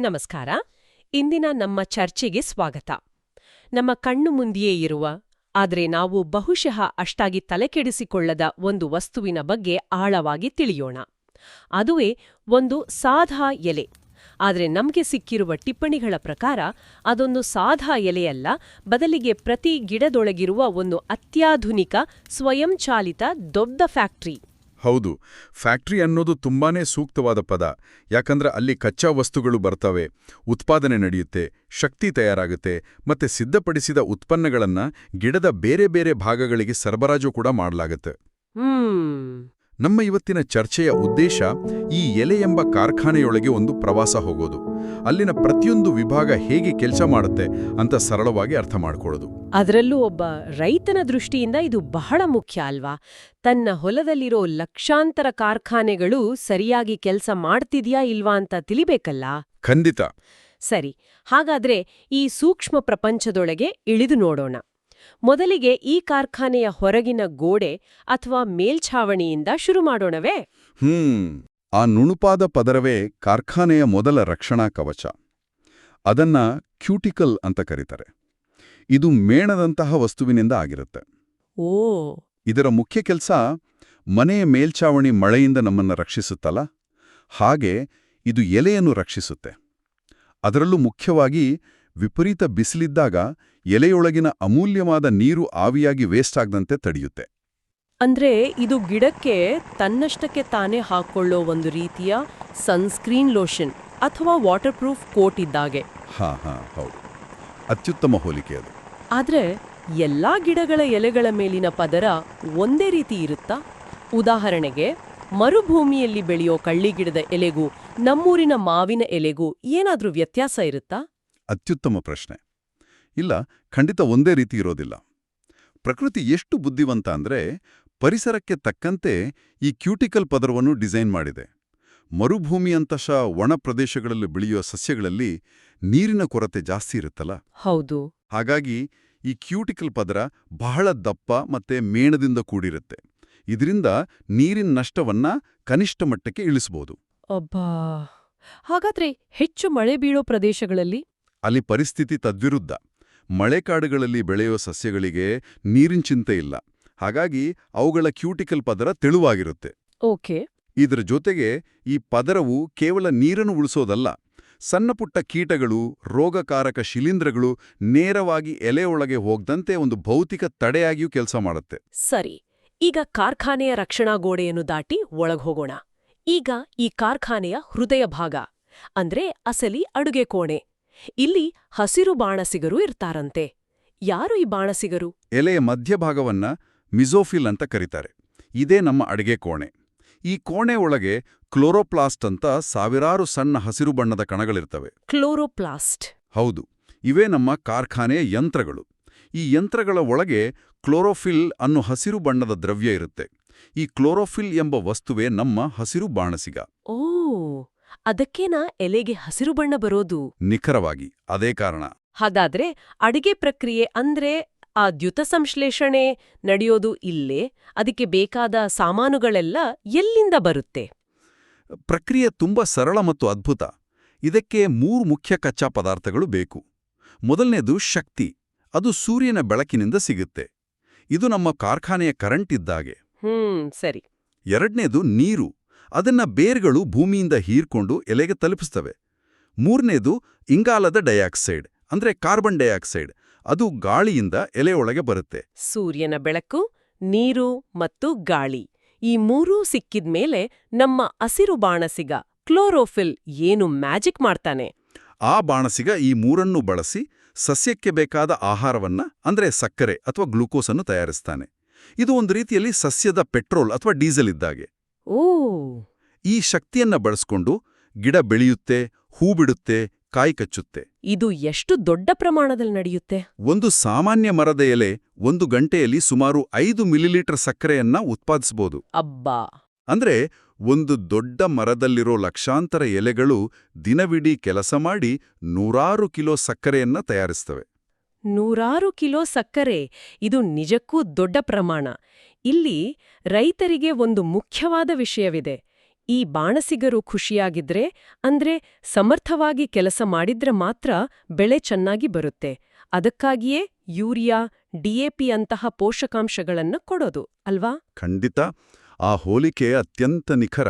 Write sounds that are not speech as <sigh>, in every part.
ನಮಸ್ಕಾರ. ಇಂದಿನ ನಮ್ಮ ಚರ್ಚೆಗೆ ಸ್ವಾಗತ. ನಮ್ಮ ಕಣ್ಣು ಮುಂದೆಯೇ ಇರುವ, ಆದರೆ ನಾವು ಬಹುಶಃ ಅಷ್ಟಾಗಿ ತಲೆಕೆಡಿಸಿಕೊಳ್ಳದ ಒಂದು ವಸ್ತುವಿನ ಬಗ್ಗೆ ಆಳವಾಗಿ ತಿಳಿಯೋಣ. ಅದುವೇ ಒಂದು ಸಾಧಾ ಎಲೆ. ಆದರೆ ನಮಗೆ ಸಿಕ್ಕಿರುವ ಟಿಪ್ಪಣಿಗಳ ಪ್ರಕಾರ ಅದೊಂದು ಸಾಧಾ ಎಲೆಯಲ್ಲ, ಬದಲಿಗೆ ಪ್ರತಿ ಗಿಡದೊಳಗಿರುವ ಒಂದು ಅತ್ಯಾಧುನಿಕ ಸ್ವಯಂಚಾಲಿತ ದೊಡ್ಡ ಫ್ಯಾಕ್ಟ್ರಿ. ಹೌದು, ಫ್ಯಾಕ್ಟ್ರಿ ಅನ್ನೋದು ತುಂಬಾನೇ ಸೂಕ್ತವಾದ ಪದ. ಯಾಕಂದ್ರೆ ಅಲ್ಲಿ ಕಚ್ಚಾ ವಸ್ತುಗಳು ಬರ್ತವೆ, ಉತ್ಪಾದನೆ ನಡೆಯುತ್ತೆ, ಶಕ್ತಿ ತಯಾರಾಗುತ್ತೆ, ಮತ್ತೆ ಸಿದ್ಧಪಡಿಸಿದ ಉತ್ಪನ್ನಗಳನ್ನ ಗಿಡದ ಬೇರೆ ಬೇರೆ ಭಾಗಗಳಿಗೆ ಸರಬರಾಜು ಕೂಡ ಮಾಡಲಾಗುತ್ತೆ. ನಮ್ಮ ಇವತ್ತಿನ ಚರ್ಚೆಯ ಉದ್ದೇಶ ಈ ಎಲೆ ಎಂಬ ಕಾರ್ಖಾನೆಯೊಳಗೆ ಒಂದು ಪ್ರವಾಸ ಹೋಗೋದು. ಅಲ್ಲಿನ ಪ್ರತಿಯೊಂದು ವಿಭಾಗ ಹೇಗೆ ಕೆಲಸ ಮಾಡುತ್ತೆ ಅಂತ ಸರಳವಾಗಿ ಅರ್ಥ ಮಾಡಿಕೊಳ್ಳೋದು. ಅದರಲ್ಲೂ ಒಬ್ಬ ರೈತನ ದೃಷ್ಟಿಯಿಂದ ಇದು ಬಹಳ ಮುಖ್ಯ ಅಲ್ವಾ? ತನ್ನ ಹೊಲದಲ್ಲಿರೋ ಲಕ್ಷಾಂತರ ಕಾರ್ಖಾನೆಗಳು ಸರಿಯಾಗಿ ಕೆಲಸ ಮಾಡ್ತಿದ್ಯಾ ಇಲ್ವಾ ಅಂತ ತಿಳಿಬೇಕಲ್ಲ? ಖಂಡಿತ. ಸರಿ ಹಾಗಾದ್ರೆ ಈ ಸೂಕ್ಷ್ಮ ಪ್ರಪಂಚದೊಳಗೆ ಇಳಿದು ನೋಡೋಣ. ಮೊದಲಿಗೆ ಈ ಕಾರ್ಖಾನೆಯ ಹೊರಗಿನ ಗೋಡೆ ಅಥವಾ ಮೇಲ್ಛಾವಣಿಯಿಂದ ಶುರು ಮಾಡೋಣವೇ? ಹ್ಮ್ ಆ ನುಣುಪಾದ ಪದರವೇ ಕಾರ್ಖಾನೆಯ ಮೊದಲ ರಕ್ಷಣಾ ಕವಚ. ಅದನ್ನ ಕ್ಯೂಟಿಕಲ್ ಅಂತ ಕರೀತಾರೆ. ಇದು ಮೇಣದಂತಹ ವಸ್ತುವಿನಿಂದ ಆಗಿರುತ್ತೆ. ಓ. ಇದರ ಮುಖ್ಯ ಕೆಲಸ ಮನೆಯ ಮೇಲ್ಛಾವಣಿ ಮಳೆಯಿಂದ ನಮ್ಮನ್ನ ರಕ್ಷಿಸುತ್ತಲ್ಲ? ಹಾಗೆ ಇದು ಎಲೆಯನ್ನು ರಕ್ಷಿಸುತ್ತೆ. ಅದರಲ್ಲೂ ಮುಖ್ಯವಾಗಿ ವಿಪರೀತ ಬಿಸಿಲಿದ್ದಾಗ ಎಲೆಯೊಳಗಿನ ಅಮೂಲ್ಯವಾದ ನೀರು ಆವಿಯಾಗಿ ವೇಸ್ಟ್ ಆಗದಂತೆ ತಡೆಯುತ್ತೆ. ಅಂದ್ರೆ ಇದು ಗಿಡಕ್ಕೆ ತನ್ನಷ್ಟಕ್ಕೆ ತಾನೇ ಹಾಕೊಳ್ಳೋ ಒಂದು ರೀತಿಯ ಸನ್ಸ್ಕ್ರೀನ್ ಲೋಷನ್ ಅಥವಾ ವಾಟರ್ ಪ್ರೂಫ್ ಕೋಟ್ ಇದ್ದಾಗೆ. ಹಾ ಹಾ ಹೌದು. ಅತ್ಯುತ್ತಮ ಹೋಲಿಕೆ ಅದು. ಆದ್ರೆ ಎಲ್ಲಾ ಗಿಡಗಳ ಎಲೆಗಳ ಮೇಲಿನ ಪದರ ಒಂದೇ ರೀತಿ ಇರುತ್ತಾ? ಉದಾಹರಣೆಗೆ ಮರುಭೂಮಿಯಲ್ಲಿ ಬೆಳೆಯೋ ಕಳ್ಳಿಗಿಡದ ಎಲೆಗೂ ನಮ್ಮೂರಿನ ಮಾವಿನ ಎಲೆಗೂ ಏನಾದ್ರೂ ವ್ಯತ್ಯಾಸ ಇರುತ್ತಾ? ಅತ್ಯುತ್ತಮ ಪ್ರಶ್ನೆ. ಇಲ್ಲ ಖಂಡಿತ ಒಂದೇ ರೀತಿ ಇರೋದಿಲ್ಲ. ಪ್ರಕೃತಿ ಎಷ್ಟು ಬುದ್ಧಿವಂತ ಅಂದ್ರೆ ಪರಿಸರಕ್ಕೆ ತಕ್ಕಂತೆ ಈ ಕ್ಯೂಟಿಕಲ್ ಪದರವನ್ನು ಡಿಸೈನ್ ಮಾಡಿದೆ. ಮರುಭೂಮಿಯಂತಹ ಒಣ ಪ್ರದೇಶಗಳಲ್ಲಿ ಬೆಳೆಯುವ ಸಸ್ಯಗಳಲ್ಲಿ ನೀರಿನ ಕೊರತೆ ಜಾಸ್ತಿ ಇರುತ್ತಲ್ಲ? ಹೌದು. ಹಾಗಾಗಿ ಈ ಕ್ಯೂಟಿಕಲ್ ಪದರ ಬಹಳ ದಪ್ಪ ಮತ್ತೆ ಮೇಣದಿಂದ ಕೂಡಿರುತ್ತೆ. ಇದರಿಂದ ನೀರಿನ ನಷ್ಟವನ್ನ ಕನಿಷ್ಠ ಮಟ್ಟಕ್ಕೆ ಇಳಿಸಬಹುದು ಅಬ್ಬಾ! ಹಾಗಾದ್ರೆ ಹೆಚ್ಚು ಮಳೆ ಬೀಳೋ ಪ್ರದೇಶಗಳಲ್ಲಿ? ಅಲ್ಲಿ ಪರಿಸ್ಥಿತಿ ತದ್ವಿರುದ್ಧ. ಮಳೆಕಾಡುಗಳಲ್ಲಿ ಬೆಳೆಯುವ ಸಸ್ಯಗಳಿಗೆ ನೀರಿನ ಚಿಂತೆ ಇಲ್ಲ. ಹಾಗಾಗಿ ಅವುಗಳ ಕ್ಯೂಟಿಕಲ್ ಪದರ ತೆಳುವಾಗಿರುತ್ತೆ. ಓಕೆ. ಇದರ ಜೊತೆಗೆ ಈ ಪದರವು ಕೇವಲ ನೀರನ್ನು ಉಳಿಸೋದಲ್ಲ ಸಣ್ಣಪುಟ್ಟ ಕೀಟಗಳು ರೋಗಕಾರಕ ಶಿಲೀಂಧ್ರಗಳು ನೇರವಾಗಿ ಎಲೆಯೊಳಗೆ ಹೋಗದಂತೆ ಒಂದು ಭೌತಿಕ ತಡೆಯಾಗಿಯೂ ಕೆಲಸ ಮಾಡುತ್ತೆ. ಸರಿ ಈಗ ಕಾರ್ಖಾನೆಯ ರಕ್ಷಣಾ ಗೋಡೆಯನ್ನು ದಾಟಿ ಒಳಗೆ ಹೋಗೋಣ. ಈಗ ಈ ಕಾರ್ಖಾನೆಯ ಹೃದಯ ಭಾಗ ಅಂದ್ರೆ ಅಸಲಿ ಅಡುಗೆ ಕೋಣೆ. ಇಲ್ಲಿ ಹಸಿರು ಬಾಣಸಿಗರು ಇರ್ತಾರಂತೆ. ಯಾರು ಈ ಬಾಣಸಿಗರು? ಎಲೆಯ ಮಧ್ಯಭಾಗವನ್ನ ಮಿಸೋಫಿಲ್ ಅಂತ ಕರೀತಾರೆ. ಇದೇ ನಮ್ಮ ಅಡಿಗೆ ಕೋಣೆ. ಈ ಕೋಣೆ ಒಳಗೆ ಕ್ಲೋರೋಪ್ಲಾಸ್ಟ್ ಅಂತ ಸಾವಿರಾರು ಸಣ್ಣ ಹಸಿರು ಬಣ್ಣದ ಕಣಗಳಿರ್ತವೆ. ಕ್ಲೋರೋಪ್ಲಾಸ್ಟ್. ಹೌದು ಇವೇ ನಮ್ಮ ಕಾರ್ಖಾನೆಯ ಯಂತ್ರಗಳು. ಈ ಯಂತ್ರಗಳ ಒಳಗೆ ಕ್ಲೋರೋಫಿಲ್ ಅನ್ನು ಹಸಿರು ಬಣ್ಣದ ದ್ರವ್ಯ ಇರುತ್ತೆ. ಈ ಕ್ಲೋರೋಫಿಲ್ ಎಂಬ ವಸ್ತುವೇ ನಮ್ಮ ಹಸಿರು ಬಾಣಸಿಗ. ಓ ಅದಕ್ಕೇನಾ ಎಲೆಗೆ ಹಸಿರು ಬಣ್ಣ ಬರೋದು. ನಿಖರವಾಗಿ ಅದೇ ಕಾರಣ. ಹಾಗಾದ್ರೆ ಅಡಿಗೆ ಪ್ರಕ್ರಿಯೆ ಅಂದ್ರೆ ಆ ದ್ಯುತ ಸಂಶ್ಲೇಷಣೆ ನಡೆಯೋದು ಇಲ್ಲೇ ಅದಕ್ಕೆ ಬೇಕಾದ ಸಾಮಾನುಗಳೆಲ್ಲ ಎಲ್ಲಿಂದ ಬರುತ್ತೆ? ಪ್ರಕ್ರಿಯೆ ತುಂಬಾ ಸರಳ ಮತ್ತು ಅದ್ಭುತ. ಇದಕ್ಕೆ ಮೂರು ಮುಖ್ಯ ಕಚ್ಚಾ ಪದಾರ್ಥಗಳು ಬೇಕು. ಮೊದಲನೇದು ಶಕ್ತಿ. ಅದು ಸೂರ್ಯನ ಬೆಳಕಿನಿಂದ ಸಿಗುತ್ತೆ. ಇದು ನಮ್ಮ ಕಾರ್ಖಾನೆಯ ಕರೆಂಟ್ ಇದ್ದಾಗೆ. ಹ್ಮ್ ಸರಿ. ಎರಡನೇದು ನೀರು. ಅದನ್ನ ಬೇರ್ಗಳು ಭೂಮಿಯಿಂದ ಹೀರ್ಕೊಂಡು ಎಲೆಗೆ ತಲುಪಿಸ್ತವೆ. ಮೂರನೇದು ಇಂಗಾಲದ ಡೈಆಕ್ಸೈಡ್ ಅಂದ್ರೆ ಕಾರ್ಬನ್ ಡೈಆಕ್ಸೈಡ್. ಅದು ಗಾಳಿಯಿಂದ ಎಲೆಯೊಳಗೆ ಬರುತ್ತೆ. ಸೂರ್ಯನ ಬೆಳಕು ನೀರು ಮತ್ತು ಗಾಳಿ. ಈ ಮೂರೂ ಸಿಕ್ಕಿದ್ಮೇಲೆ ನಮ್ಮ ಹಸಿರು ಬಾಣಸಿಗ ಕ್ಲೋರೋಫಿಲ್ ಏನು ಮ್ಯಾಜಿಕ್ ಮಾಡ್ತಾನೆ? ಆ ಬಾಣಸಿಗ ಈ ಮೂರನ್ನು ಬಳಸಿ ಸಸ್ಯಕ್ಕೆ ಬೇಕಾದ ಆಹಾರವನ್ನ ಅಂದ್ರೆ ಸಕ್ಕರೆ ಅಥವಾ ಗ್ಲೂಕೋಸನ್ನು ತಯಾರಿಸ್ತಾನೆ. ಇದು ಒಂದು ರೀತಿಯಲ್ಲಿ ಸಸ್ಯದ ಪೆಟ್ರೋಲ್ ಅಥವಾ ಡೀಸೆಲ್ ಇದ್ದಾಗೆ. ಓ. ಈ ಶಕ್ತಿಯನ್ನ ಬಳಸ್ಕೊಂಡು ಗಿಡ ಬೆಳೆಯುತ್ತೆ ಹೂ ಬಿಡುತ್ತೆ ಕಾಯಿ ಕಚ್ಚುತ್ತೆ. ಇದು ಎಷ್ಟು ದೊಡ್ಡ ಪ್ರಮಾಣದಲ್ಲಿ ನಡೆಯುತ್ತೆ? ಒಂದು ಸಾಮಾನ್ಯ ಮರದ ಎಲೆ ಒಂದು ಗಂಟೆಯಲ್ಲಿ ಸುಮಾರು ಐದು ಮಿಲಿಲೀಟರ್ ಸಕ್ಕರೆಯನ್ನ ಉತ್ಪಾದಿಸಬಹುದು ಅಬ್ಬಾ. ಅಂದ್ರೆ ಒಂದು ದೊಡ್ಡ ಮರದಲ್ಲಿರೋ ಲಕ್ಷಾಂತರ ಎಲೆಗಳು ದಿನವಿಡೀ ಕೆಲಸ ಮಾಡಿ ನೂರಾರು ಕಿಲೋ ಸಕ್ಕರೆಯನ್ನ ತಯಾರಿಸ್ತವೆ. ನೂರಾರು ಕಿಲೋ ಸಕ್ಕರೆ. ಇದು ನಿಜಕ್ಕೂ ದೊಡ್ಡ ಪ್ರಮಾಣ. ಇಲ್ಲಿ ರೈತರಿಗೆ ಒಂದು ಮುಖ್ಯವಾದ ವಿಷಯವಿದೆ. ಈ ಬಾಣಸಿಗರು ಖುಷಿಯಾಗಿದ್ರೆ ಅಂದ್ರೆ ಸಮರ್ಥವಾಗಿ ಕೆಲಸ ಮಾಡಿದ್ರೆ ಮಾತ್ರ ಬೆಳೆ ಚೆನ್ನಾಗಿ ಬರುತ್ತೆ. ಅದಕ್ಕಾಗಿಯೇ ಯೂರಿಯಾ ಡಿಎಪಿ ಅಂತಹ ಪೋಷಕಾಂಶಗಳನ್ನು ಕೊಡೋದು ಅಲ್ವಾ? ಖಂಡಿತ. ಆ ಹೋಲಿಕೆ ಅತ್ಯಂತ ನಿಖರ.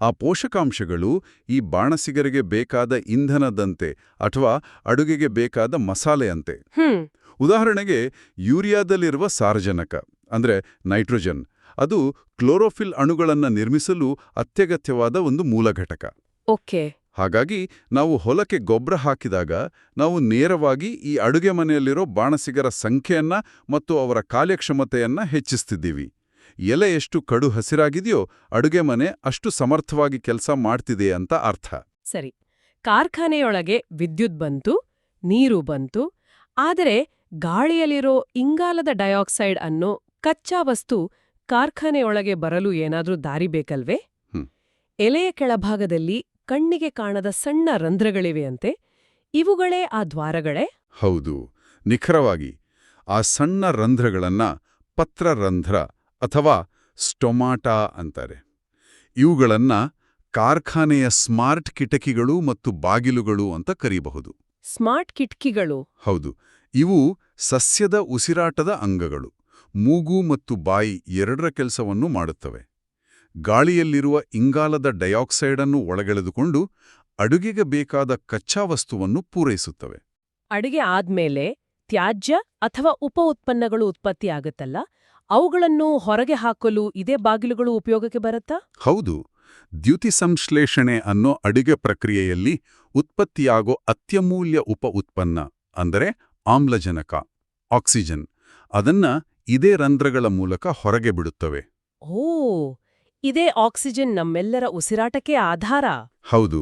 ಆ ಪೋಷಕಾಂಶಗಳು ಈ ಬಾಣಸಿಗರಿಗೆ ಬೇಕಾದ ಇಂಧನದಂತೆ ಅಥವಾ ಅಡುಗೆಗೆ ಬೇಕಾದ ಮಸಾಲೆಯಂತೆ. ಹ್ಮ್. ಉದಾಹರಣೆಗೆ ಯೂರಿಯಾದಲ್ಲಿರುವ ಸಾರಜನಕ. ಅಂದ್ರೆ ನೈಟ್ರೋಜನ್. ಅದು ಕ್ಲೋರೋಫಿಲ್ ಅಣುಗಳನ್ನು ನಿರ್ಮಿಸಲು ಅತ್ಯಗತ್ಯವಾದ ಒಂದು ಮೂಲ ಘಟಕ. ಓಕೆ. ಹಾಗಾಗಿ ನಾವು ಹೊಲಕ್ಕೆ ಗೊಬ್ಬರ ಹಾಕಿದಾಗ ನಾವು ನೇರವಾಗಿ ಈ ಅಡುಗೆ ಮನೆಯಲ್ಲಿರೋ ಬಾಣಸಿಗರ ಸಂಖ್ಯೆಯನ್ನ ಮತ್ತು ಅವರ ಕಾರ್ಯಕ್ಷಮತೆಯನ್ನ ಹೆಚ್ಚಿಸ್ತಿದ್ದೀವಿ. ಎಲೆ ಎಷ್ಟು ಕಡು ಹಸಿರಾಗಿದೆಯೋ ಅಡುಗೆ ಮನೆ ಅಷ್ಟು ಸಮರ್ಥವಾಗಿ ಕೆಲಸ ಮಾಡ್ತಿದೆ ಅಂತ ಅರ್ಥ. ಸರಿ. ಕಾರ್ಖಾನೆಯೊಳಗೆ ವಿದ್ಯುತ್ ಬಂತು ನೀರು ಬಂತು ಆದರೆ ಗಾಳಿಯಲ್ಲಿರೋ ಇಂಗಾಲದ ಡೈಆಕ್ಸೈಡ್ ಅನ್ನೋ ಕಚ್ಚಾ ವಸ್ತು ಕಾರ್ಖಾನೆಯೊಳಗೆ ಬರಲು ಏನಾದ್ರೂ ದಾರಿ ಬೇಕಲ್ವೇ. ಎಲೆಯ ಕೆಳಭಾಗದಲ್ಲಿ ಕಣ್ಣಿಗೆ ಕಾಣದ ಸಣ್ಣ ರಂಧ್ರಗಳಿವೆಯಂತೆ ಇವುಗಳೇ ಆ ದ್ವಾರಗಳೇ? ಹೌದು. ನಿಖರವಾಗಿ ಆ ಸಣ್ಣ ರಂಧ್ರಗಳನ್ನ ಪತ್ರರಂಧ್ರ ಅಥವಾ ಸ್ಟೊಮಾಟಾ ಅಂತಾರೆ. ಇವುಗಳನ್ನ ಕಾರ್ಖಾನೆಯ ಸ್ಮಾರ್ಟ್ ಕಿಟಕಿಗಳು ಮತ್ತು ಬಾಗಿಲುಗಳು ಅಂತ ಕರೀಬಹುದು. ಸ್ಮಾರ್ಟ್ ಕಿಟಕಿಗಳು? ಹೌದು. ಇವು ಸಸ್ಯದ ಉಸಿರಾಟದ ಅಂಗಗಳು. ಮೂಗು ಮತ್ತು ಬಾಯಿ ಎರಡರ ಕೆಲಸವನ್ನು ಮಾಡುತ್ತವೆ. ಗಾಳಿಯಲ್ಲಿರುವ ಇಂಗಾಲದ ಡೈಆಕ್ಸೈಡನ್ನು ಒಳಗೆಳೆದುಕೊಂಡು ಅಡುಗೆಗೆ ಬೇಕಾದ ಕಚ್ಚಾ ವಸ್ತುವನ್ನು ಪೂರೈಸುತ್ತವೆ. ಅಡುಗೆ ಆದ್ಮೇಲೆ ತ್ಯಾಜ್ಯ ಅಥವಾ ಉಪ ಉತ್ಪನ್ನಗಳು ಉತ್ಪತ್ತಿಯಾಗುತ್ತಲ್ಲ ಅವುಗಳನ್ನು ಹೊರಗೆ ಹಾಕಲು ಇದೇ ಬಾಗಿಲುಗಳು ಉಪಯೋಗಕ್ಕೆ ಬರುತ್ತಾ? ಹೌದು. ದ್ಯುತಿ ಸಂಶ್ಲೇಷಣೆ ಅನ್ನೋ ಅಡುಗೆ ಪ್ರಕ್ರಿಯೆಯಲ್ಲಿ ಉತ್ಪತ್ತಿಯಾಗೋ ಅತ್ಯಮೂಲ್ಯ ಉಪ ಉತ್ಪನ್ನ ಅಂದರೆ ಆಮ್ಲಜನಕ ಆಕ್ಸಿಜನ್ ಅದನ್ನ ಇದೇ ರಂಧ್ರಗಳ ಮೂಲಕ ಹೊರಗೆ ಬಿಡುತ್ತವೆ. ಓ ಇದೇ ಆಕ್ಸಿಜನ್ ನಮ್ಮೆಲ್ಲರ ಉಸಿರಾಟಕ್ಕೆ ಆಧಾರ. ಹೌದು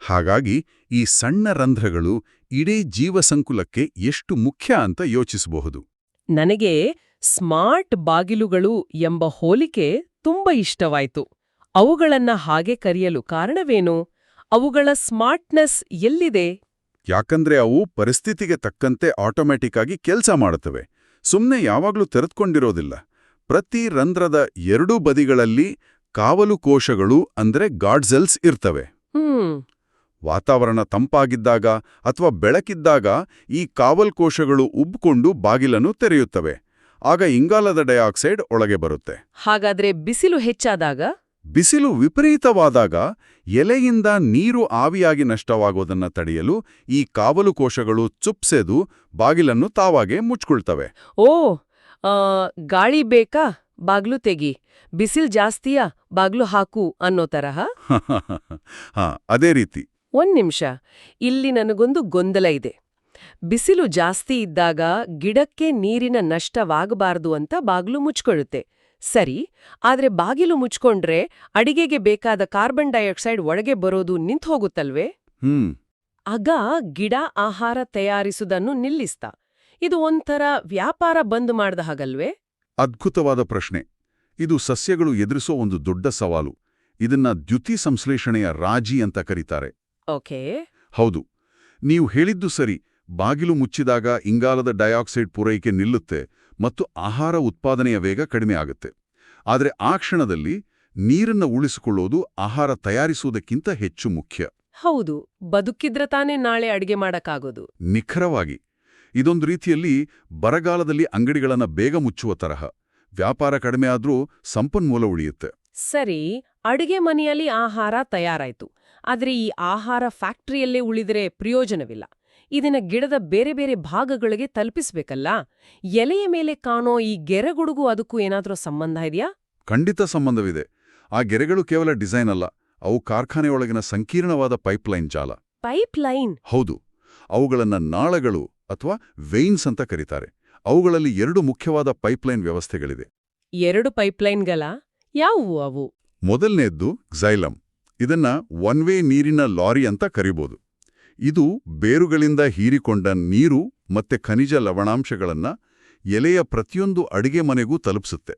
ಹಾಗಾಗಿ ಈ ಸಣ್ಣ ರಂಧ್ರಗಳು ಇಡೀ ಜೀವಸಂಕುಲಕ್ಕೆ ಎಷ್ಟು ಮುಖ್ಯ ಅಂತ ಯೋಚಿಸಬಹುದು. ನನಗೆ ಸ್ಮಾರ್ಟ್ ಬಾಗಿಲುಗಳು ಎಂಬ ಹೋಲಿಕೆ ತುಂಬಾ ಇಷ್ಟವಾಯಿತು. ಅವುಗಳನ್ನ ಹಾಗೆ ಕರೆಯಲು ಕಾರಣವೇನು? ಅವುಗಳ ಸ್ಮಾರ್ಟ್ನೆಸ್ ಎಲ್ಲಿದೆ? ಯಾಕಂದ್ರೆ ಅವು ಪರಿಸ್ಥಿತಿಗೆ ತಕ್ಕಂತೆ ಆಟೋಮ್ಯಾಟಿಕ್ ಆಗಿ ಕೆಲಸ ಮಾಡುತ್ತವೆ. ಸುಮ್ನೆ ಯಾವಾಗಲೂ ತೆರೆದುಕೊಂಡಿರೋದಿಲ್ಲ. ಪ್ರತಿ ರಂಧ್ರದ ಎರಡೂ ಬದಿಗಳಲ್ಲಿ ಕಾವಲು ಕೋಶಗಳು ಅಂದ್ರೆ ಗಾಡ್ಸೆಲ್ಸ್ ಇರ್ತವೆ. ವಾತಾವರಣ ತಂಪಾಗಿದ್ದಾಗ ಅಥವಾ ಬೆಳಕಿದ್ದಾಗ ಈ ಕಾವಲ್ ಕೋಶಗಳು ಉಬ್ಬಿಕೊಂಡು ಬಾಗಿಲನ್ನು ತೆರೆಯುತ್ತವೆ. ಆಗ ಇಂಗಾಲದ ಡೈಆಕ್ಸೈಡ್ ಒಳಗೆ ಬರುತ್ತೆ. ಹಾಗಾದ್ರೆ ಬಿಸಿಲು ಹೆಚ್ಚಾದಾಗ? ಬಿಸಿಲು ವಿಪರೀತವಾದಾಗ ಎಲೆಯಿಂದ ನೀರು ಆವಿಯಾಗಿ ನಷ್ಟವಾಗೋದನ್ನ ತಡೆಯಲು ಈ ಕಾವಲು ಕೋಶಗಳು ಚುಪ್ಸೆದು ಬಾಗಿಲನ್ನು ತಾವಾಗೆ ಮುಚ್ಕೊಳ್ತವೆ. ಓ ಆ, ಗಾಳಿ ಬೇಕಾ? ಬಾಗ್ಲು ತೆಗಿ. ಬಿಸಿಲ್ ಜಾಸ್ತಿಯಾ? ಬಾಗ್ಲು ಹಾಕು ಅನ್ನೋ ತರಹ? <laughs> ಹಾ ಅದೇ ರೀತಿ. ಒಂದ್ ನಿಮಿಷ. ಇಲ್ಲಿ ನನಗೊಂದು ಗೊಂದಲ ಇದೆ. ಬಿಸಿಲು ಜಾಸ್ತಿ ಇದ್ದಾಗ ಗಿಡಕ್ಕೆ ನೀರಿನ ನಷ್ಟವಾಗಬಾರದು ಅಂತ ಬಾಗ್ಲು ಮುಚ್ಕೊಳ್ಳುತ್ತೆ ಸರಿ ಆದ್ರೆ ಬಾಗಿಲು ಮುಚ್ಕೊಂಡ್ರೆ ಅಡಿಗೆಗೆ ಬೇಕಾದ ಕಾರ್ಬನ್ ಡೈಆಕ್ಸೈಡ್ ಒಳಗೆ ಬರೋದು ನಿಂತು ಹೋಗುತ್ತಲ್ವೇ? ಹ್ಮ್. ಆಗ ಗಿಡ ಆಹಾರ ತಯಾರಿಸುವುದನ್ನು ನಿಲ್ಲಿಸ್ತಾ. ಇದು ಒಂಥರ ವ್ಯಾಪಾರ ಬಂದ್ ಮಾಡ್ದ ಹಾಗಲ್ವೇ? ಅದ್ಭುತವಾದ ಪ್ರಶ್ನೆ. ಇದು ಸಸ್ಯಗಳು ಎದುರಿಸೋ ಒಂದು ದೊಡ್ಡ ಸವಾಲು. ಇದನ್ನ ದ್ಯುತಿ ಸಂಶ್ಲೇಷಣೆಯ ರಾಜಿ ಅಂತ ಕರೀತಾರೆ. ಓಕೆ. ಹೌದು. ನೀವು ಹೇಳಿದ್ದು ಸರಿ. ಬಾಗಿಲು ಮುಚ್ಚಿದಾಗ ಇಂಗಾಲದ ಡೈಆಕ್ಸೈಡ್ ಪೂರೈಕೆ ನಿಲ್ಲುತ್ತೆ. ಮತ್ತು ಆಹಾರ ಉತ್ಪಾದನೆಯ ವೇಗ ಕಡಿಮೆ ಆಗುತ್ತೆ. ಆದರೆ ಆ ಕ್ಷಣದಲ್ಲಿ ನೀರನ್ನು ಉಳಿಸಿಕೊಳ್ಳೋದು ಆಹಾರ ತಯಾರಿಸುವುದಕ್ಕಿಂತ ಹೆಚ್ಚು ಮುಖ್ಯ. ಹೌದು ಬದುಕಿದ್ರ ತಾನೇ ನಾಳೆ ಅಡಿಗೆ ಮಾಡಕ್ಕಾಗೋದು. ನಿಖರವಾಗಿ. ಇದೊಂದು ರೀತಿಯಲ್ಲಿ ಬರಗಾಲದಲ್ಲಿ ಅಂಗಡಿಗಳನ್ನು ಬೇಗ ಮುಚ್ಚುವ ತರಹ. ವ್ಯಾಪಾರ ಕಡಿಮೆ ಆದರೂ ಸಂಪನ್ಮೂಲ ಉಳಿಯುತ್ತೆ. ಸರಿ ಅಡಿಗೆ ಮನೆಯಲ್ಲಿ ಆಹಾರ ತಯಾರಾಯಿತು. ಆದರೆ ಈ ಆಹಾರ ಫ್ಯಾಕ್ಟರಿಯಲ್ಲೇ ಉಳಿದರೆ ಪ್ರಯೋಜನವಿಲ್ಲ. ಇದನ್ನ ಗಿಡದ ಬೇರೆ ಬೇರೆ ಭಾಗಗಳಿಗೆ ತಲುಪಿಸ್ಬೇಕಲ್ಲ? ಎಲೆಯ ಮೇಲೆ ಕಾಣೋ ಈ ಗೆರೆಗುಡುಗು ಅದಕ್ಕೂ ಏನಾದರೂ ಸಂಬಂಧ ಇದೆಯಾ? ಖಂಡಿತ ಸಂಬಂಧವಿದೆ. ಆ ಗೆರೆಗಳು ಕೇವಲ ಡಿಸೈನ್ ಅಲ್ಲ ಅವು ಕಾರ್ಖಾನೆಯೊಳಗಿನ ಸಂಕೀರ್ಣವಾದ ಪೈಪ್ಲೈನ್ ಜಾಲ. ಪೈಪ್ಲೈನ್? ಹೌದು. ಅವುಗಳನ್ನ ನಾಳಗಳು ಅಥವಾ ವೆಯ್ನ್ಸ್ ಅಂತ ಕರೀತಾರೆ. ಅವುಗಳಲ್ಲಿ ಎರಡು ಮುಖ್ಯವಾದ ಪೈಪ್ಲೈನ್ ವ್ಯವಸ್ಥೆಗಳಿದೆ ಎರಡು ಪೈಪ್ಲೈನ್ಗಳ? ಯಾವುವು ಅವು? ಮೊದಲನೆಯದ್ದು ಕ್ಸೈಲಮ್ ಇದನ್ನ ಒನ್ ವೇ ನೀರಿನ ಲಾರಿ ಅಂತ ಕರಿಬೋದು. ಇದು ಬೇರುಗಳಿಂದ ಹೀರಿಕೊಂಡ ನೀರು ಮತ್ತೆ ಖನಿಜ ಲವಣಾಂಶಗಳನ್ನ ಎಲೆಯ ಪ್ರತಿಯೊಂದು ಅಡಿಗೆ ಮನೆಗೂ ತಲುಪಿಸುತ್ತೆ.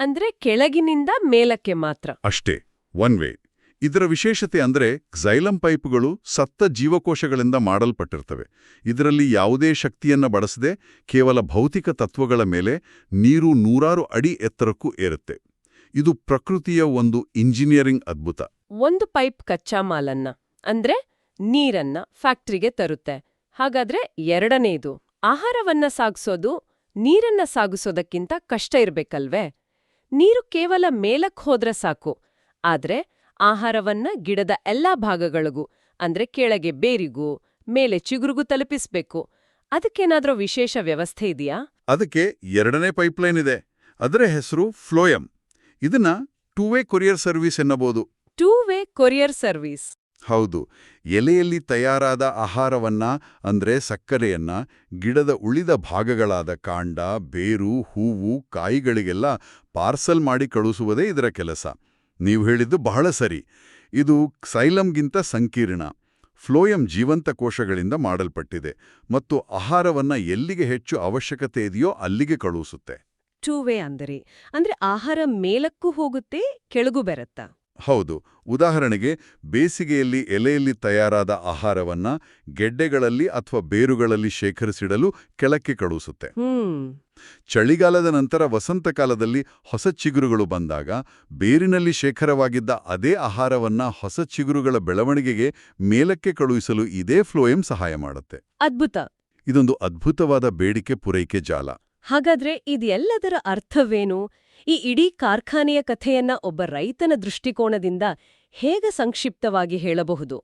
ಅಂದ್ರೆ ಕೆಳಗಿನಿಂದ ಮೇಲಕ್ಕೆ ಮಾತ್ರ. ಅಷ್ಟೇ ಒನ್ ವೇ. ಇದರ ವಿಶೇಷತೆ ಅಂದ್ರೆ ಕ್ಸೈಲಂ ಪೈಪ್ಗಳು ಸತ್ತ ಜೀವಕೋಶಗಳಿಂದ ಮಾಡಲ್ಪಟ್ಟಿರ್ತವೆ. ಇದರಲ್ಲಿ ಯಾವುದೇ ಶಕ್ತಿಯನ್ನ ಬಳಸದೆ ಕೇವಲ ಭೌತಿಕ ತತ್ವಗಳ ಮೇಲೆ ನೀರು ನೂರಾರು ಅಡಿ ಎತ್ತರಕ್ಕೂ ಏರುತ್ತೆ. ಇದು ಪ್ರಕೃತಿಯ ಒಂದು ಇಂಜಿನಿಯರಿಂಗ್ ಅದ್ಭುತ. ಒಂದು ಪೈಪ್ ಕಚ್ಚಾ ಮಾಲನ್ನ ಅಂದ್ರೆ ನೀರನ್ನ ಫ್ಯಾಕ್ಟ್ರಿಗೆ ತರುತ್ತೆ. ಹಾಗಾದ್ರೆ ಎರಡನೇದು ಆಹಾರವನ್ನ ಸಾಗಿಸೋದು ನೀರನ್ನ ಸಾಗಿಸೋದಕ್ಕಿಂತ ಕಷ್ಟ ಇರ್ಬೇಕಲ್ವೇ? ನೀರು ಕೇವಲ ಮೇಲಕ್ ಹೋದ್ರೆ ಸಾಕು ಆದ್ರೆ ಆಹಾರವನ್ನ ಗಿಡದ ಎಲ್ಲಾ ಭಾಗಗಳಿಗೂ ಅಂದ್ರೆ ಕೆಳಗೆ ಬೇರಿಗೂ ಮೇಲೆ ಚಿಗುರುಗೂ ತಲುಪಿಸ್ಬೇಕು. ಅದಕ್ಕೇನಾದ್ರೂ ವಿಶೇಷ ವ್ಯವಸ್ಥೆ ಇದೆಯಾ? ಅದಕ್ಕೆ ಎರಡನೇ ಪೈಪ್ಲೈನ್ ಇದೆ. ಅದರ ಹೆಸರು ಫ್ಲೋಯಂ ಇದನ್ನ ಟೂ ವೇ ಕೊರಿಯರ್ ಸರ್ವಿಸ್ ಎನ್ನಬಹುದು ಟೂ ವೇ ಕೊರಿಯರ್ ಸರ್ವಿಸ್. ಹೌದು, ಎಲೆಯಲ್ಲಿ ತಯಾರಾದ ಆಹಾರವನ್ನ ಅಂದ್ರೆ ಸಕ್ಕರೆಯನ್ನ, ಗಿಡದ ಉಳಿದ ಭಾಗಗಳಾದ ಕಾಂಡ, ಬೇರು, ಹೂವು, ಕಾಯಿಗಳಿಗೆಲ್ಲ ಪಾರ್ಸಲ್ ಮಾಡಿ ಕಳುಹಿಸುವುದೇ ಇದರ ಕೆಲಸ. ನೀವು ಹೇಳಿದ್ದು ಬಹಳ ಸರಿ. ಇದು ಸೈಲಂಗಿಂತ ಸಂಕೀರ್ಣ ಫ್ಲೋಯಂ ಜೀವಂತ ಕೋಶಗಳಿಂದ ಮಾಡಲ್ಪಟ್ಟಿದೆ ಮತ್ತು ಆಹಾರವನ್ನ ಎಲ್ಲಿಗೆ ಹೆಚ್ಚು ಅವಶ್ಯಕತೆ ಇದೆಯೋ ಅಲ್ಲಿಗೆ ಕಳುಹಿಸುತ್ತೆ. ಟೂ ವೇ ಅಂದರೆ, ಅಂದ್ರೆ ಆಹಾರ ಮೇಲಕ್ಕೂ ಹೋಗುತ್ತೆ, ಕೆಳಗೂ ಬೆರತ್ತಾ? ಹೌದು ಉದಾಹರಣೆಗೆ ಬೇಸಿಗೆಯಲ್ಲಿ ಎಲೆಯಲ್ಲಿ ತಯಾರಾದ ಆಹಾರವನ್ನ ಗೆಡ್ಡೆಗಳಲ್ಲಿ ಅಥವಾ ಬೇರುಗಳಲ್ಲಿ ಶೇಖರಿಸಿಡಲು ಕೆಳಕ್ಕೆ ಕಳುಹಿಸುತ್ತೆ. ಚಳಿಗಾಲದ ನಂತರ ವಸಂತಕಾಲದಲ್ಲಿ ಹೊಸ ಚಿಗುರುಗಳು ಬಂದಾಗ ಬೇರಿನಲ್ಲಿ ಶೇಖರವಾಗಿದ್ದ ಅದೇ ಆಹಾರವನ್ನ ಹೊಸ ಚಿಗುರುಗಳ ಬೆಳವಣಿಗೆಗೆ ಮೇಲಕ್ಕೆ ಕಳುಹಿಸಲು ಇದೇ ಫ್ಲೋಯಂ ಸಹಾಯ ಮಾಡುತ್ತೆ. ಅದ್ಭುತ. ಇದೊಂದು ಅದ್ಭುತವಾದ ಬೇಡಿಕೆ ಪೂರೈಕೆ ಜಾಲ. ಹಾಗಾದ್ರೆ ಇದೆಲ್ಲದರ ಅರ್ಥವೇನು? ಈ ಇಡೀ ಕಾರ್ಖಾನೆಯ ಕಥೆಯನ್ನ ಒಬ್ಬ ರೈತನ ದೃಷ್ಟಿಕೋನದಿಂದ ಹೇಗೆ ಸಂಕ್ಷಿಪ್ತವಾಗಿ ಹೇಳಬಹುದು?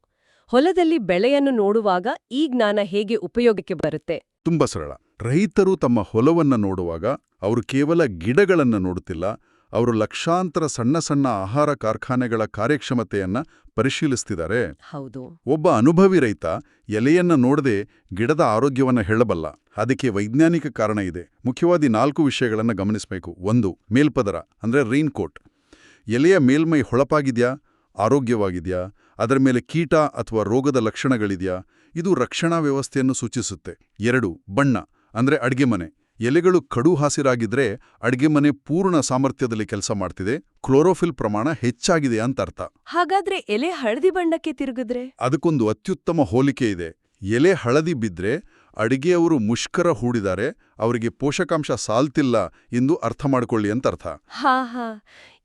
ಹೊಲದಲ್ಲಿ ಬೆಳೆಯನ್ನು ನೋಡುವಾಗ ಈ ಜ್ಞಾನ ಹೇಗೆ ಉಪಯೋಗಕ್ಕೆ ಬರುತ್ತೆ? ತುಂಬಾ ಸರಳ. ರೈತರು ತಮ್ಮ ಹೊಲವನ್ನ ನೋಡುವಾಗ ಅವರು ಕೇವಲ ಗಿಡಗಳನ್ನ ನೋಡುತ್ತಿಲ್ಲ ಅವರು ಲಕ್ಷಾಂತರ ಸಣ್ಣ ಸಣ್ಣ ಆಹಾರ ಕಾರ್ಖಾನೆಗಳ ಕಾರ್ಯಕ್ಷಮತೆಯನ್ನ ಪರಿಶೀಲಿಸ್ತಿದ್ದಾರೆ. ಹೌದು. ಒಬ್ಬ ಅನುಭವಿ ರೈತ ಎಲೆಯನ್ನ ನೋಡದೆ ಗಿಡದ ಆರೋಗ್ಯವನ್ನ ಹೇಳಬಲ್ಲ. ಅದಕ್ಕೆ ವೈಜ್ಞಾನಿಕ ಕಾರಣ ಇದೆ. ಮುಖ್ಯವಾಗಿ ನಾಲ್ಕು ವಿಷಯಗಳನ್ನ ಗಮನಿಸಬೇಕು. ಒಂದು ಮೇಲ್ಪದರ ಅಂದ್ರೆ ರೈನ್ ಕೋಟ್ ಎಲೆಯ ಮೇಲ್ಮೈ ಹೊಳಪಾಗಿದ್ಯಾ? ಆರೋಗ್ಯವಾಗಿದ್ಯಾ? ಅದರ ಮೇಲೆ ಕೀಟ ಅಥವಾ ರೋಗದ ಲಕ್ಷಣಗಳಿದೆಯಾ? ಇದು ರಕ್ಷಣಾ ವ್ಯವಸ್ಥೆಯನ್ನು ಸೂಚಿಸುತ್ತೆ. ಎರಡು ಬಣ್ಣ ಅಂದ್ರೆ ಅಡಿಗೆ ಮನೆ ಎಲೆಗಳು ಕಡು ಹಸಿರಾಗಿದ್ರೆ ಅಡ್ಗೆ ಮನೆ ಪೂರ್ಣ ಸಾಮರ್ಥ್ಯದಲ್ಲಿ ಕೆಲಸ ಮಾಡ್ತಿದೆ ಕ್ಲೋರೋಫಿಲ್ ಪ್ರಮಾಣ ಹೆಚ್ಚಾಗಿದೆ ಅಂತ ಅರ್ಥ. ಹಾಗಾದ್ರೆ ಎಲೆ ಹಳದಿ ಬಣ್ಣಕ್ಕೆ ತಿರುಗಿದ್ರೆ? ಅದಕ್ಕೊಂದು ಅತ್ಯುತ್ತಮ ಹೋಲಿಕೆ ಇದೆ. ಎಲೆ ಹಳದಿ ಬಿದ್ರೆ ಅಡಿಗೆಯವರು ಮುಷ್ಕರ ಹೂಡಿದ್ದಾರೆ ಅವರಿಗೆ ಪೋಷಕಾಂಶ ಸಾಲ್ತಿಲ್ಲ ಎಂದು ಅರ್ಥ ಮಾಡಿಕೊಳ್ಳಿ ಅಂತ ಅರ್ಥ. ಹಾ ಹಾ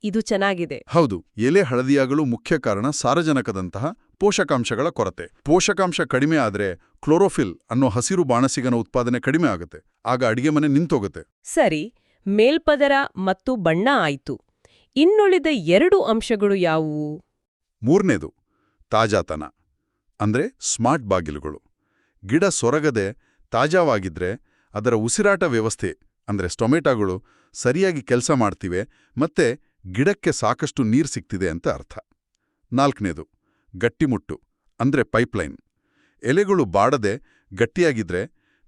ಇದು ಚೆನ್ನಾಗಿದೆ. ಹೌದು ಎಲೆ ಹಳದಿಯಾಗಲು ಮುಖ್ಯ ಕಾರಣ ಸಾರಜನಕದಂತಹ ಪೋಷಕಾಂಶಗಳ ಕೊರತೆ. ಪೋಷಕಾಂಶ ಕಡಿಮೆ ಆದ್ರೆ ಕ್ಲೋರೋಫಿಲ್ ಅನ್ನೋ ಹಸಿರು ಬಾಣಸಿಗನ ಉತ್ಪಾದನೆ ಕಡಿಮೆ ಆಗುತ್ತೆ. ಆಗ ಅಡಿಗೆ ಮನೆ ನಿಂತೋಗುತ್ತೆ. ಸರಿ ಮೇಲ್ಪದರ ಮತ್ತು ಬಣ್ಣ ಆಯಿತು. ಇನ್ನುಳಿದ ಎರಡು ಅಂಶಗಳು ಯಾವುವು? ಮೂರನೇದು ತಾಜಾತನ ಅಂದ್ರೆ ಸ್ಮಾರ್ಟ್ ಬಾಗಿಲುಗಳು. ಗಿಡ ಸೊರಗದೆ ತಾಜಾವಾಗಿದ್ರೆ ಅದರ ಉಸಿರಾಟ ವ್ಯವಸ್ಥೆ ಅಂದ್ರೆ ಸ್ಟೊಮೆಟಾಗಳು ಸರಿಯಾಗಿ ಕೆಲಸ ಮಾಡ್ತಿವೆ ಮತ್ತೆ ಗಿಡಕ್ಕೆ ಸಾಕಷ್ಟು ನೀರು ಸಿಗ್ತಿದೆ ಅಂತ ಅರ್ಥ. ನಾಲ್ಕನೇದು ಗಟ್ಟಿಮುಟ್ಟು, ಅಂದ್ರೆ ಪೈಪ್ಲೈನ್. ಎಲೆಗಳು ಬಾಡದೆ ಗಟ್ಟಿಯಾಗಿದ್ರೆ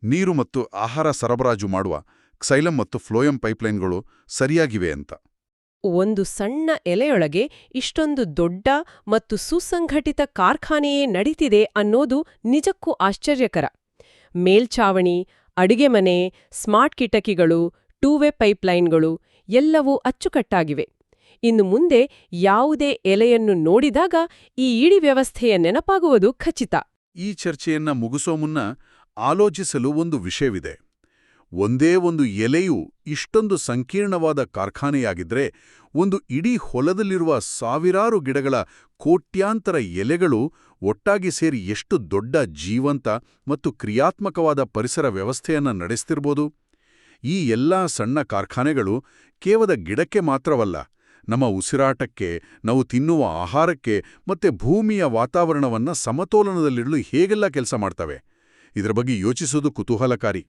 ನೀರು ಮತ್ತು ಆಹಾರ ಸರಬರಾಜು ಮಾಡುವ ಕ್ಸೈಲಂ ಮತ್ತು ಫ್ಲೋಯಂ ಪೈಪ್ಲೈನ್ಗಳು ಸರಿಯಾಗಿವೆ ಅಂತ. ಒಂದು ಸಣ್ಣ ಎಲೆಯೊಳಗೆ ಇಷ್ಟೊಂದು ದೊಡ್ಡ ಮತ್ತು ಸುಸಂಘಟಿತ ಕಾರ್ಖಾನೆಯೇ ನಡೀತಿದೆ ಅನ್ನೋದು ನಿಜಕ್ಕೂ ಆಶ್ಚರ್ಯಕರ. ಮೇಲ್ಛಾವಣಿ ಅಡಿಗೆ ಮನೆ, ಸ್ಮಾರ್ಟ್ ಕಿಟಕಿಗಳು ಟೂ ವೇ ಪೈಪ್ಲೈನ್ಗಳು ಎಲ್ಲವೂ ಅಚ್ಚುಕಟ್ಟಾಗಿವೆ. ಇನ್ನು ಮುಂದೆ ಯಾವುದೇ ಎಲೆಯನ್ನು ನೋಡಿದಾಗ ಈ ಇಡಿ ವ್ಯವಸ್ಥೆಯ ನೆನಪಾಗುವುದು ಖಚಿತ. ಈ ಚರ್ಚೆಯನ್ನ ಮುಗಿಸೋ ಮುನ್ನ ಆಲೋಚಿಸಲು ಒಂದು ವಿಷಯವಿದೆ. ಒಂದೇ ಒಂದು ಎಲೆಯು ಇಷ್ಟೊಂದು ಸಂಕೀರ್ಣವಾದ ಕಾರ್ಖಾನೆಯಾಗಿದ್ರೆ, ಒಂದು ಇಡೀ ಹೊಲದಲ್ಲಿರುವ ಸಾವಿರಾರು ಗಿಡಗಳ ಕೋಟ್ಯಾಂತರ ಎಲೆಗಳು ಒಟ್ಟಾಗಿ ಸೇರಿ ಎಷ್ಟು ದೊಡ್ಡ ಜೀವಂತ ಮತ್ತು ಕ್ರಿಯಾತ್ಮಕವಾದ ಪರಿಸರ ವ್ಯವಸ್ಥೆಯನ್ನ ನಡೆಸ್ತಿರ್ಬೋದು? ಈ ಎಲ್ಲಾ ಸಣ್ಣ ಕಾರ್ಖಾನೆಗಳು ಕೇವಲ ಗಿಡಕ್ಕೆ ಮಾತ್ರವಲ್ಲ ನಮ್ಮ ಉಸಿರಾಟಕ್ಕೆ, ನಾವು ತಿನ್ನುವ ಆಹಾರಕ್ಕೆ ಮತ್ತೆ ಭೂಮಿಯ ವಾತಾವರಣವನ್ನ ಸಮತೋಲನದಲ್ಲಿಡಲು ಹೇಗೆಲ್ಲ ಕೆಲಸ ಮಾಡ್ತವೆ? ಇದರ ಬಗ್ಗೆ ಯೋಚಿಸೋದು ಕುತೂಹಲಕಾರಿ.